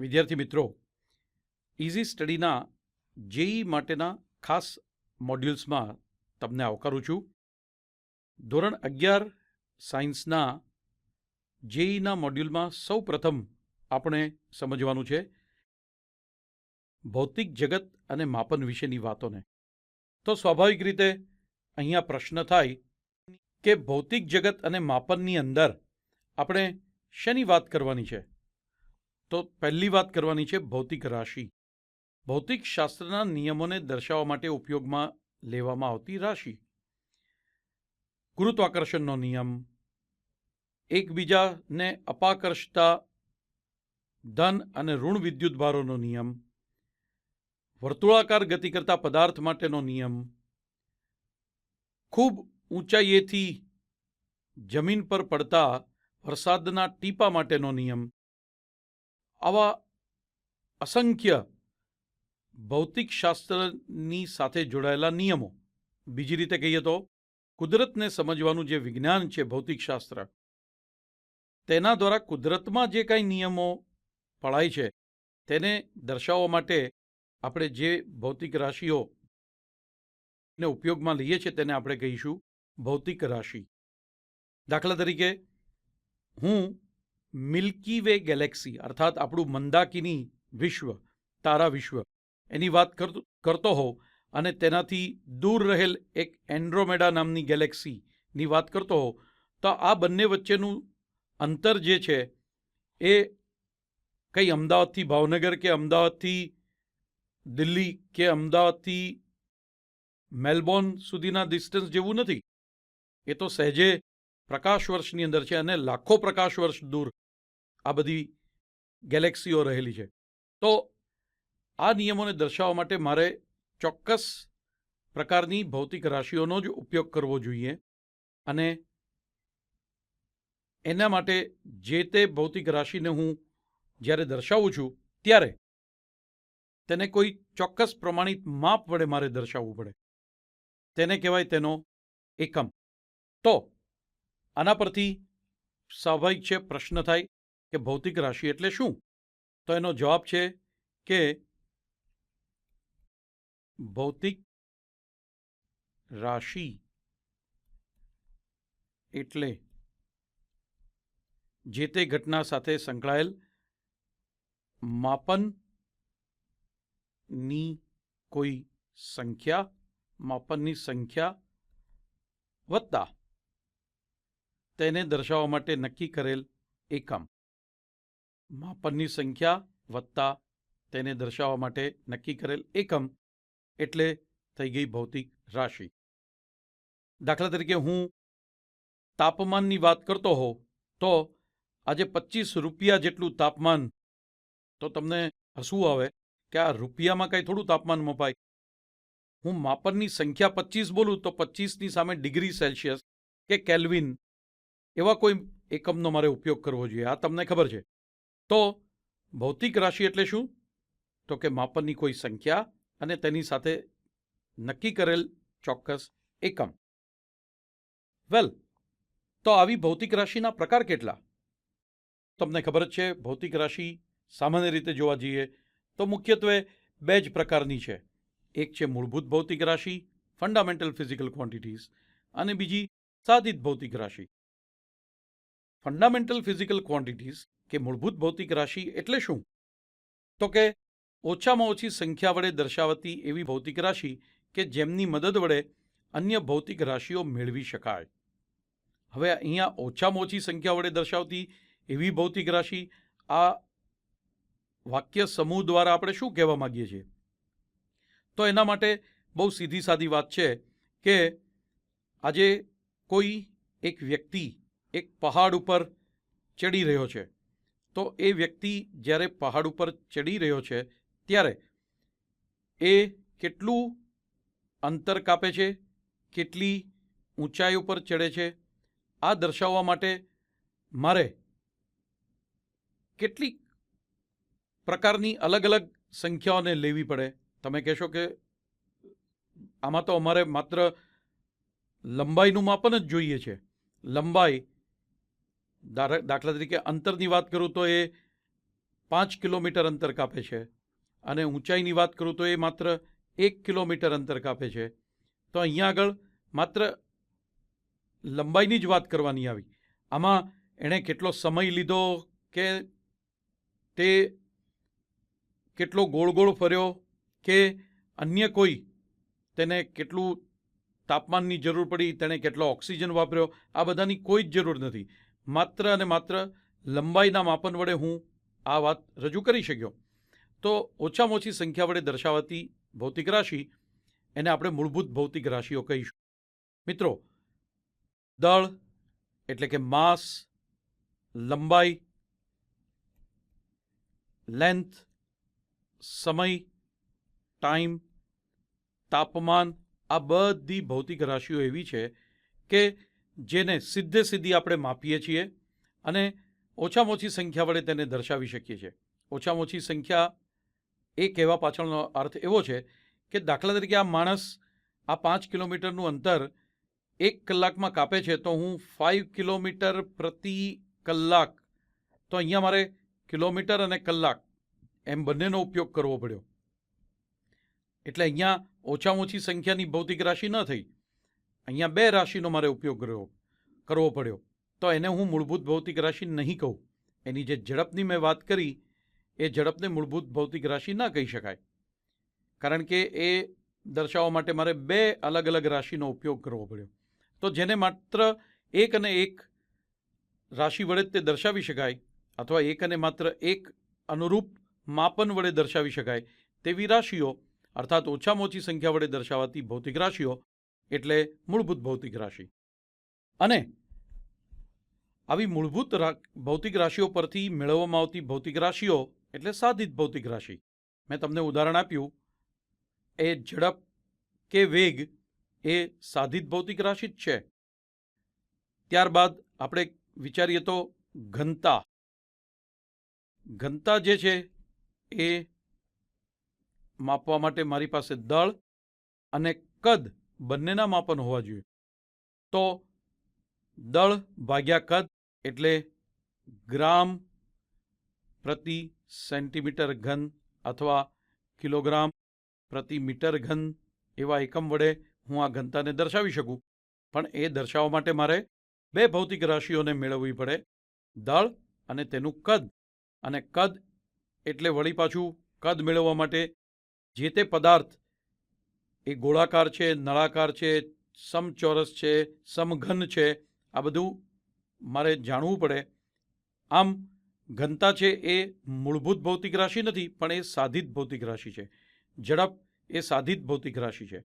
વિદ્યાર્થી મિત્રો easy સ્ટડીના JE માટેના ખાસ મોડ્યુલ્સમાં તમને આવકારું છું. ધોરણ અગિયાર સાયન્સના જેઈના મોડ્યુલમાં સૌ પ્રથમ આપણે સમજવાનું છે ભૌતિક જગત અને માપન વિશેની વાતોને. તો સ્વાભાવિક રીતે અહીંયા પ્રશ્ન થાય કે ભૌતિક જગત અને માપનની અંદર આપણે શેની વાત કરવાની છે? તો પહેલી વાત કરવાની છે ભૌતિક રાશિ. ભૌતિક શાસ્ત્રના નિયમોને દર્શાવવા માટે ઉપયોગમાં લેવામાં આવતી રાશિ. ગુરુત્વાકર્ષણનો નિયમ. એકબીજાને અપાકર્ષતા, ધન અને ઋણ વિદ્યુતભારોનો નિયમ. વર્તુળાકાર ગતિ કરતા પદાર્થ માટેનો નિયમ. ખૂબ ઊંચાઈએથી જમીન પર પડતા વરસાદના ટીપા માટેનો નિયમ. આવા અસંખ્ય ભૌતિકશાસ્ત્રની સાથે જોડાયેલા નિયમો. બીજી રીતે કહીએ તો, કુદરતને સમજવાનું જે વિજ્ઞાન છે ભૌતિકશાસ્ત્ર, તેના દ્વારા કુદરતમાં જે કાંઈ નિયમો પળાય છે, તેને દર્શાવવા માટે આપણે જે ભૌતિક રાશિઓ ને ઉપયોગમાં લઈએ છીએ તેને આપણે કહીશું ભૌતિક રાશિ. દાખલા તરીકે, હું મિલ્કી વે ગેલેક્સી, અર્થાત આપણું મંદાકિની વિશ્વ, તારા વિશ્વ, એની વાત કરતો હોઉં અને તેનાથી દૂર રહેલ એક એન્ડ્રોમેડા નામની ગેલેક્સીની વાત કરતો હોઉં તો આ બંને વચ્ચેનું અંતર જે છે એ કંઈ અમદાવાદથી ભાવનગર કે અમદાવાદથી દિલ્હી કે અમદાવાદથી મેલબોર્ન સુધીના ડિસ્ટન્સ જેવું નથી. એ તો સહેજે પ્રકાશ વર્ષની અંદર છે અને લાખો પ્રકાશ વર્ષ દૂર આ બધી ગેલેક્સીઓ રહેલી છે. તો આ નિયમોને દર્શાવવા માટે મારે ચોક્કસ પ્રકારની ભૌતિક રાશિઓનો જ ઉપયોગ કરવો જોઈએ અને એના માટે જે તે ભૌતિક રાશિને હું જ્યારે દર્શાવું છું ત્યારે તેને કોઈ ચોક્કસ પ્રમાણિત માપ વડે મારે દર્શાવવું પડે. તેને કહેવાય તેનો એકમ. તો આના પરથી સ્વાભાવિક છે, પ્રશ્ન થાય કે ભૌતિક રાશિ એટલે શું? તો એનો જવાબ છે કે ભૌતિક રાશિ એટલે જે તે ઘટના સાથે સંકળાયેલ માપનની કોઈ સંખ્યા, માપનની સંખ્યા વત્તા તેને દર્શાવવા માટે નક્કી કરેલ એકમ. માપનની સંખ્યા વત્તા તેને દર્શાવવા માટે નક્કી કરેલ એકમ એટલે થઈ ગઈ ભૌતિક રાશિ. દાખલા તરીકે હું તાપમાનની વાત કરતો હોઉં, તો આજે પચીસ રૂપિયા જેટલું તાપમાન, તો તમને હસવું આવે કે આ રૂપિયામાં કાંઈ થોડું તાપમાન મપાય. હું માપનની સંખ્યા પચીસ બોલું તો પચીસની સામે ડિગ્રી સેલ્સિયસ કે કેલ્વિન, એવા કોઈ એકમનો મારે ઉપયોગ કરવો જોઈએ. આ તમને ખબર છે. તો ભૌતિક રાશિ એટલે શું? તો કે માપનની કોઈ સંખ્યા અને તેની સાથે નક્કી કરેલ ચોક્કસ એકમ. વેલ, તો આવી ભૌતિક રાશિના પ્રકાર કેટલા? તમને ખબર જ છે, ભૌતિક રાશિ સામાન્ય રીતે જોવા જઈએ તો મુખ્યત્વે બે જ પ્રકારની છે. એક છે મૂળભૂત ભૌતિક રાશિ ફંડામેન્ટલ ફિઝિકલ ક્વોન્ટિટીઝ અને બીજી સાધિત ભૌતિક રાશિ. ફંડામેન્ટલ ફિઝિકલ ક્વોન્ટિટીઝ કે મૂળભૂત ભૌતિક રાશિ એટલે શું? તો કે ઓછામાં ઓછી સંખ્યા વડે દર્શાવતી એવી ભૌતિક રાશિ કે જેમની મદદ વડે અન્ય ભૌતિક રાશિઓ મેળવી શકાય. હવે અહીંયા ઓછામાં ઓછી સંખ્યા વડે દર્શાવતી એવી ભૌતિક રાશિ આ વાક્ય સમૂહ દ્વારા આપણે શું કહેવા માગીએ છીએ? તો એના માટે બહુ સીધી સાદી વાત છે કે આજે કોઈ એક વ્યક્તિ એક પહાડ ઉપર ચડી રહ્યો છે. તો એ વ્યક્તિ જ્યારે પહાડ ઉપર ચડી રહ્યો છે, ત્યારે એ કેટલું અંતર કાપે છે, કેટલી ઊંચાઈ ઉપર ચડે છે, આ દર્શાવવા માટે મારે કેટલી પ્રકારની અલગ અલગ સંખ્યાઓને લેવી પડે. તમે કહેશો કે આમાં તો અમારે માત્ર લંબાઈનું માપન જ જોઈએ છે. લંબાઈ દાખલા તરીકે અંતરની વાત કરું તો એ પાંચ કિલોમીટર અંતર કાપે છે અને ઊંચાઈની વાત કરું તો એ માત્ર એક કિલોમીટર અંતર કાપે છે. તો અહીંયા આગળ માત્ર લંબાઈની જ વાત કરવાની આવી. આમાં એણે કેટલો સમય લીધો કે તે કેટલો ગોળ ગોળ ફર્યો કે અન્ય કોઈ તેને કેટલું તાપમાનની જરૂર પડી, તેણે કેટલો ઓક્સિજન વાપર્યો, આ બધાની કોઈ જ જરૂર નથી. માત્ર અને માત્ર લંબાઈના માપન વડે હું આ વાત રજૂ કરી શક્યો. તો ઓછામાં ઓછી સંખ્યા વડે દર્શાવાતી ભૌતિક રાશિ એને આપણે મૂળભૂત ભૌતિક રાશિઓ કહીશું. મિત્રો, દળ એટલે કે માસ, લંબાઈ, લેન્થ, સમય, ટાઈમ, તાપમાન આ બધી ભૌતિક રાશિઓ એવી છે કે જેને સીધે સીધી આપણે માપીએ છીએ અને ઓછામાં ઓછી સંખ્યા વડે તેને દર્શાવી શકીએ છીએ. ઓછામાં ઓછી સંખ્યા એ કહેવા પાછળનો અર્થ એવો છે કે દાખલા તરીકે આ માણસ આ પાંચ કિલોમીટરનું અંતર એક કલાકમાં કાપે છે, તો હું ફાઇવ કિલોમીટર પ્રતિ કલાક, તો અહીંયા મારે કિલોમીટર અને કલાક એમ બંનેનો ઉપયોગ કરવો પડ્યો. એટલે અહીંયા ઓછામાં ઓછી સંખ્યાની ભૌતિક રાશિ ન થઈ. અહીંયા બે રાશિનો મારે ઉપયોગ કર્યો કરવો પડ્યો. તો એને હું મૂળભૂત ભૌતિક રાશિ નહીં કહું. એની જે ઝડપની મેં વાત કરી, એ ઝડપને મૂળભૂત ભૌતિક રાશિ ન કહી શકાય. કારણ કે એ દર્શાવવા માટે મારે બે અલગ અલગ રાશિનો ઉપયોગ કરવો પડ્યો. તો જેને માત્ર એક અને એક રાશિ વડે તે દર્શાવી શકાય, અથવા એક અને માત્ર એક અનુરૂપ માપન વડે દર્શાવી શકાય, તેવી રાશિઓ, અર્થાત ઓછામાં ઓછી સંખ્યા વડે દર્શાવાતી ભૌતિક રાશિઓ એટલે મૂળભૂત ભૌતિક રાશિ. અને આવી મૂળભૂત ભૌતિક રાશિઓ પરથી મેળવવામાં આવતી ભૌતિક રાશિઓ એટલે સાધિત ભૌતિક રાશિ. મેં તમને ઉદાહરણ આપ્યું. એ ઝડપ કે વેગ એ સાધિત ભૌતિક રાશિ જ છે. ત્યારબાદ આપણે વિચારીએ તો ઘનતા. ઘનતા જે છે એ માપવા માટે મારી પાસે દળ અને કદ બંનેના માપન હોવા જોઈએ. તો દળ ભાગ્યા કદ એટલે ગ્રામ પ્રતિ સેન્ટીમીટર ઘન અથવા કિલોગ્રામ પ્રતિ મીટર ઘન એવા એકમ વડે હું આ ઘનતાને દર્શાવી શકું. પણ એ દર્શાવવા માટે મારે બે ભૌતિક રાશિઓને મેળવવી પડે, દળ અને તેનું કદ. અને કદ એટલે વળી પાછું કદ મેળવવા માટે જે તે પદાર્થ એ ગોળાકાર છે, નળાકાર છે, સમચોરસ છે, સમઘન છે, આ બધું મારે જાણવું પડે. આમ ઘનતા છે એ મૂળભૂત ભૌતિક રાશિ નથી, પણ એ સાધિત ભૌતિક રાશિ છે. ઝડપ એ સાધિત ભૌતિક રાશિ છે.